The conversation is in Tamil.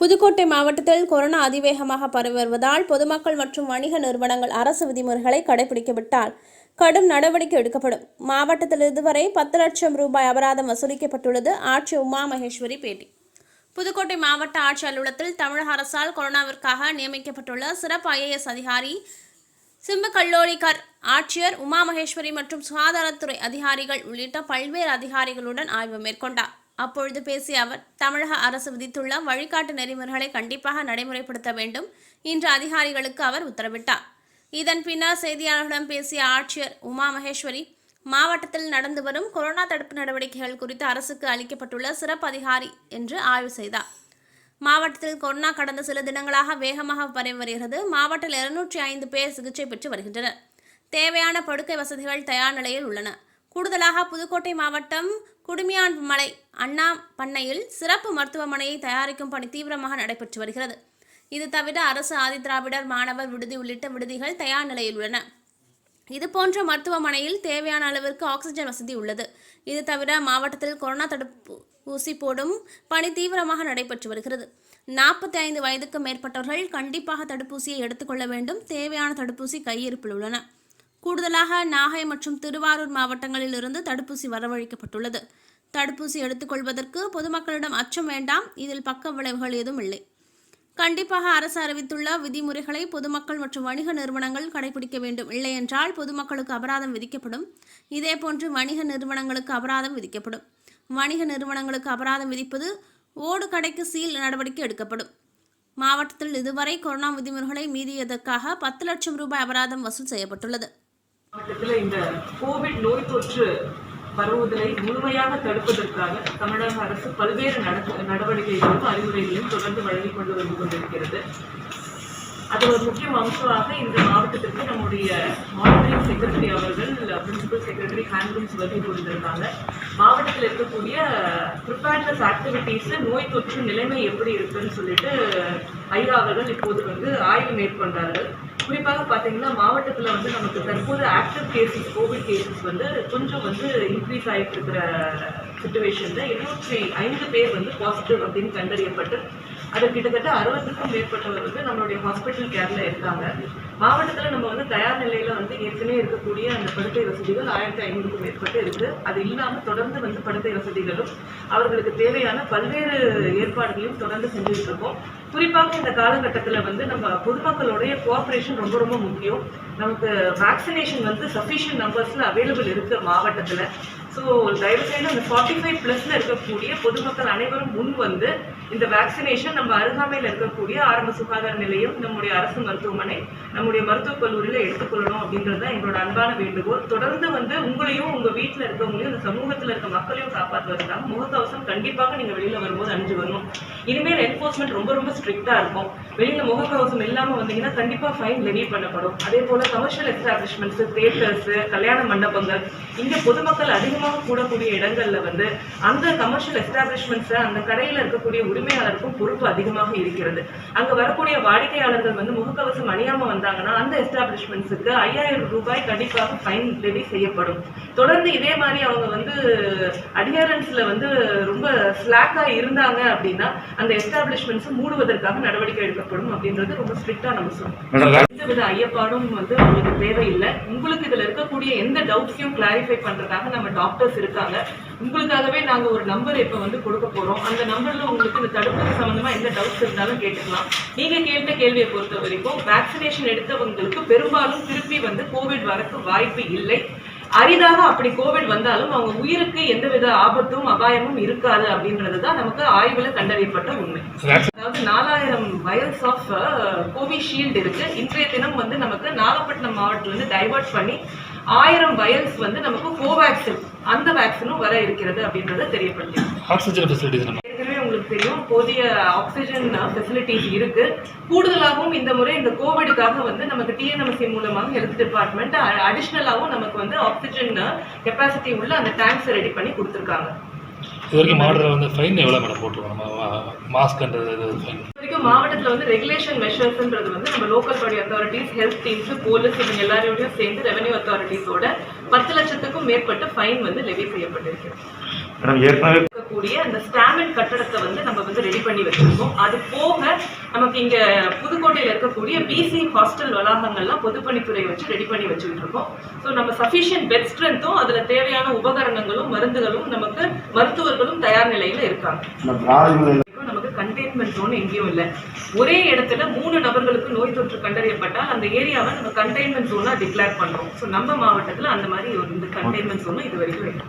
புதுக்கோட்டை மாவட்டத்தில் கொரோனா அதிவேகமாக பரவி வருவதால் பொதுமக்கள் மற்றும் வணிக நிறுவனங்கள் அரசு விதிமுறைகளை கடைபிடிக்கவிட்டால் கடும் நடவடிக்கை எடுக்கப்படும். மாவட்டத்தில் இதுவரை பத்து லட்சம் ரூபாய் அபராதம் வசூலிக்கப்பட்டுள்ளது. ஆட்சி உமா மகேஸ்வரி பேட்டி. புதுக்கோட்டை மாவட்ட ஆட்சி அலுவலகத்தில் தமிழக அரசால் கொரோனாவிற்காக நியமிக்கப்பட்டுள்ள சிறப்பு ஐஏஎஸ் அதிகாரி சிம்பு கல்லோரிகர் ஆட்சியர் உமா மகேஸ்வரி மற்றும் சுகாதாரத்துறை அதிகாரிகள் உள்ளிட்ட பல்வேறு அதிகாரிகளுடன் ஆய்வு மேற்கொண்டார். அப்பொழுது பேசிய அவர் தமிழக அரசு விதித்துள்ள வழிகாட்டு நெறிமுறைகளை கண்டிப்பாக நடைமுறைப்படுத்த வேண்டும் இன்று அதிகாரிகளுக்கு அவர் உத்தரவிட்டார். இதன் பின்னர் செய்தியாளர்களிடம் பேசிய ஆட்சியர் உமா மகேஸ்வரி மாவட்டத்தில் நடந்து வரும் கொரோனா தடுப்பு நடவடிக்கைகள் குறித்து அரசுக்கு அளிக்கப்பட்டுள்ள சிறப்பு அதிகாரி என்று ஆய்வு செய்தார். மாவட்டத்தில் கொரோனா கடந்த சில தினங்களாக வேகமாக பரவி வருகிறது. மாவட்டத்தில் இருநூற்றி ஐந்து பேர் சிகிச்சை பெற்று வருகின்றனர். தேவையான படுக்கை வசதிகள் தயார் நிலையில் உள்ளன. கூடுதலாக புதுக்கோட்டை மாவட்டம் குடுமியான் மலை அண்ணா பண்ணையில் சிறப்பு மருத்துவமனையை தயாரிக்கும் பணி தீவிரமாக நடைபெற்று வருகிறது. இது தவிர அரசு ஆதிதிராவிடர் மாணவர் விடுதி உள்ளிட்ட விடுதிகள் தயார் நிலையில் உள்ளன. இது போன்ற மருத்துவமனையில் தேவையான அளவிற்கு ஆக்சிஜன் வசதி உள்ளது. இது தவிர மாவட்டத்தில் கொரோனா தடுப்பு ஊசி போடும் பணி தீவிரமாக நடைபெற்று வருகிறது. நாற்பத்தி ஐந்து வயதுக்கு மேற்பட்டவர்கள் கண்டிப்பாக தடுப்பூசியை எடுத்துக்கொள்ள வேண்டும். தேவையான தடுப்பூசி கையிருப்பில் உள்ளன. கூடுதலாக நாகை மற்றும் திருவாரூர் மாவட்டங்களில் இருந்து தடுப்பூசி வரவழைக்கப்பட்டுள்ளது. தடுப்பூசி எடுத்துக்கொள்வதற்கு பொதுமக்களிடம் அச்சம் வேண்டாம். இதில் பக்க விளைவுகள் ஏதும் இல்லை. கண்டிப்பாக அரசு அறிவித்துள்ள விதிமுறைகளை பொதுமக்கள் மற்றும் வணிக நிறுவனங்கள் கடைபிடிக்க வேண்டும். இல்லையென்றால் பொதுமக்களுக்கு அபராதம் விதிக்கப்படும். இதேபோன்று வணிக நிறுவனங்களுக்கு அபராதம் விதிக்கப்படும். வணிக நிறுவனங்களுக்கு அபராதம் விதிப்பது ஓடு கடைக்கு சீல் நடவடிக்கை எடுக்கப்படும். மாவட்டத்தில் இதுவரை கொரோனா விதிமுறைகளை மீறியதற்காக பத்து லட்சம் ரூபாய் அபராதம் வசூல் செய்யப்பட்டுள்ளது. மாவட்டத்தில் இந்த கோவிட் நோய் தொற்று பரவுதலை முழுமையாக தடுப்பதற்காக தமிழக அரசு பல்வேறு நட- நடவடிக்கைகளும் அறிவுரைகளையும் தொடர்ந்து வழங்கிக் கொண்டு வந்து கொண்டிருக்கிறது. அது ஒரு முக்கிய அம்சமாக இந்த மாவட்டத்திற்கு நம்முடைய மானிட்டரிங் செக்ரட்டரி அவர்கள் பிரின்சிபல் செக்ரட்டரி ஹேண்ட்லூம்ஸ் வருகை புரிந்திருக்காங்க மாவட்டத்தில் இருக்கக்கூடிய ப்ரிப்பேர்னஸ் ஆக்டிவிட்டீஸ் நோய் தொற்று நிலைமை எப்படி இருக்குன்னு சொல்லிட்டு ஐயா அவர்கள் இப்போது வந்து ஆய்வு மேற்கொண்டார்கள். குறிப்பாக பார்த்தீங்கன்னா மாவட்டத்தில் வந்து நமக்கு தற்போது ஆக்டிவ் கேசஸ் கோவிட் கேசஸ் வந்து கொஞ்சம் வந்து இன்க்ரீஸ் ஆகிட்டு இருக்கிற சுச்சுவேஷனில் இருநூற்றி ஐந்து பேர் வந்து பாசிட்டிவ் அப்படின்னு கண்டறியப்பட்டு அது கிட்டத்தட்ட அறுபதுக்கும் மேற்பட்டவர் வந்து நம்மளுடைய ஹாஸ்பிட்டல் கேர்ல இருக்காங்க. மாவட்டத்தில் நம்ம வந்து தயார் நிலையில வந்து ஏற்கனவே இருக்கக்கூடிய அந்த படுக்கை வசதிகள் ஆயிரத்தி ஐநூறுக்கும் மேற்பட்டு இருக்கு. அது இல்லாமல் தொடர்ந்து வந்து படுக்கை வசதிகளும் அவர்களுக்கு தேவையான பல்வேறு ஏற்பாடுகளையும் தொடர்ந்து செஞ்சுட்டு இருக்கோம். குறிப்பாக இந்த காலகட்டத்தில் வந்து நம்ம பொதுமக்களுடைய கோஆப்ரேஷன் ரொம்ப ரொம்ப முக்கியம். நமக்கு வேக்சினேஷன் வந்து சஃபிஷியன்ட் நம்பர்ஸில் அவைலபிள் இருக்குது மாவட்டத்தில். ஸோ தயவுசெய்து அந்த ஃபார்ட்டி ஃபைவ் ப்ளஸில் இருக்கக்கூடிய பொதுமக்கள் அனைவரும் முன் வந்து இந்த வேக்சினேஷன் நம்ம அருகாமையில் இருக்கக்கூடிய ஆரம்ப சுகாதார நிலையம் நம்முடைய அரசு மருத்துவமனை நம்முடைய மருத்துவக் கல்லூரியில் எடுத்துக்கொள்ளணும் அப்படின்றது தான் எங்களோட அன்பான வேண்டுகோள். தொடர்ந்து வந்து உங்களையும் உங்கள் வீட்டில் இருக்கவங்களையும் இந்த சமூகத்தில் இருக்க மக்களையும் காப்பாற்றுவதற்காக முகக்கவசம் கண்டிப்பாக நீங்கள் வெளியில் வரும்போது அணிஞ்சு வரணும். இனிமேல் என்ஃபோர்ஸ்மெண்ட் ரொம்ப ரொம்ப ஸ்ட்ரிக்டாக இருக்கும். வெளியில் முகக்கவசம் இல்லாமல் வந்தீங்கன்னா கண்டிப்பாக ஃபைன் லெவி பண்ணப்படும். அதே போல் கமர்ஷியல் எஸ்டாப்ளிஷ்மெண்ட்ஸு தேட்டர்ஸு கல்யாண மண்டபங்கள் இங்கே பொதுமக்கள் அதிகமாக கூடக்கூடிய இடங்கள்ல வந்து அந்த கமர்ஷியல் எஸ்டாப்ளிஷ்மெண்ட்ஸை அந்த கடையில் இருக்கக்கூடிய உரிமையாளருக்கும் பொறுப்பு அதிகமாக இருக்கிறது. அங்கே வரக்கூடிய வாடிக்கையாளர்கள் வந்து முகக்கவசம் அணியாமல் வந்தாங்கன்னா அந்த எஸ்டாப்ளிஷ்மெண்ட்ஸுக்கு ஐயாயிரம் ரூபாய் கண்டிப்பாக ஃபைன் லெவி செய்யப்படும். தொடர்ந்து இதே மாதிரி அவங்க வந்து அடியரன்ஸில் வந்து ரொம்ப ஸ்லாக்காக இருந்தாங்க அப்படின்னா அந்த எஸ்டாப்ளிஷ்மெண்ட்ஸ் மூடுவதற்காக நடவடிக்கை எடுக்கப்படும் அப்படின்றது ரொம்ப ஸ்ட்ரிக்டாக நம்ம சொல்லணும். வித ஐயப்பாடும் வந்து உங்களுக்கு தேவையில்லை. உங்களுக்கு இதில் இருக்கக்கூடிய எந்த டவுட்ஸையும் கிளாரிஃபை பண்றதுக்காக நம்ம டாக்டர்ஸ் இருக்காங்க. உங்களுக்காகவே நாங்கள் ஒரு நம்பர் இப்போ வந்து கொடுக்க போறோம். அந்த நம்பரில் உங்களுக்கு இந்த தடுப்பூசி சம்மந்தமாக எந்த டவுட்ஸ் இருந்தாலும் கேட்டுக்கலாம். நீங்கள் கேட்ட கேள்வியை பொறுத்த வரைக்கும் வேக்சினேஷன் எடுத்தவங்களுக்கு பெரும்பாலும் திருப்பி வந்து கோவிட் வரக்கு வாய்ப்பு இல்லை. அரிதாக அப்படி கோவிட் வந்தாலும் அவங்க உயிருக்கு எந்தவித ஆபத்தும் அபாயமும் இருக்காது அப்படின்றது தான் நமக்கு ஆய்வுல கண்டறியப்பட்ட உண்மை. அதாவது நாலாயிரம் வயல்ஸ் ஆஃப் கோவிஷீல்டு இருக்கு. இன்றைய தினம் வந்து நமக்கு நாகப்பட்டினம் மாவட்டத்துல இருந்து டைவர்ட் பண்ணி ஆயிரம் வயல்ஸ் வந்து நமக்கு கோவேக்சின் அந்த வேக்சினும் வர இருக்கிறது அப்படின்றத தெரியப்படுத்தி உங்களுக்கு தெரியும். போதிய ஆக்சிஜன் ஃபெசிலிட்டிஸ் இருக்கு. கூடுதலாகவும் இந்த முறை இந்த கோவிடுக்காக வந்து நமக்கு டிஎன்எம்சி மூலமாக ஹெல்த் டிபார்ட்மெண்ட் அடிஷ்னலாகவும் நமக்கு வந்து ஆக்சிஜன் கெப்பாசிட்டி உள்ள அந்த டேங்க்ஸ் ரெடி பண்ணி கொடுத்துருக்காங்க. இது வரைக்கும் மாவட்டத்தில் வந்து ஃபைன் எவ்வளோ மேடம் போட்டிருக்கோம்? மாஸ்க்ன்றது இது ஃபைன் வரைக்கும் மாவட்டத்தில் வந்து ரெகுலேஷன் மெஷர்ஸ்ன்றது வந்து நம்ம local body authorities health teams police இவங்க எல்லாரோடையும் சேர்ந்து ரெவன்யூ அத்தாரிட்டிஸோட பத்து லட்சத்துக்கும் மேற்பட்ட ஃபைன் வந்து லெவி செய்யப்பட்டிருக்கிறது மேடம் ஏற்கனவே இருக்கக்கூடிய அந்த ஸ்டாமின் கட்டடத்தை வந்து நம்ம வந்து ரெடி பண்ணி வச்சிருக்கோம். அது போக நமக்கு இங்க புதுக்கோட்டையில் இருக்கக்கூடிய பிசி ஹாஸ்டல் வளாகங்கள்லாம் பொதுப்பணித்துறை வச்சு ரெடி பண்ணி வச்சுக்கிட்டு இருக்கோம் ஸோ நம்ம சஃபிஷியன்ட் பெட் ஸ்ட்ரென்த்தும் அதுல தேவையான உபகரணங்களும் மருந்துகளும் நமக்கு மருத்துவர்களும் தயார் நிலையில இருக்காங்க. நமக்கு கண்டெய்ன்மெண்ட் ஜோன் எங்கேயும் இல்லை. ஒரே இடத்துல மூணு நபர்களுக்கு நோய் தொற்று கண்டறியப்பட்டால் அந்த ஏரியாவை நம்ம கண்டெய்ன்மெண்ட் ஜோனா டிக்ளேர் பண்றோம். ஸோ நம்ம மாவட்டத்துல அந்த மாதிரி ஒரு இந்த கண்டெய்ன்மெண்ட் ஜோனும் இது வரைக்கும் இல்லை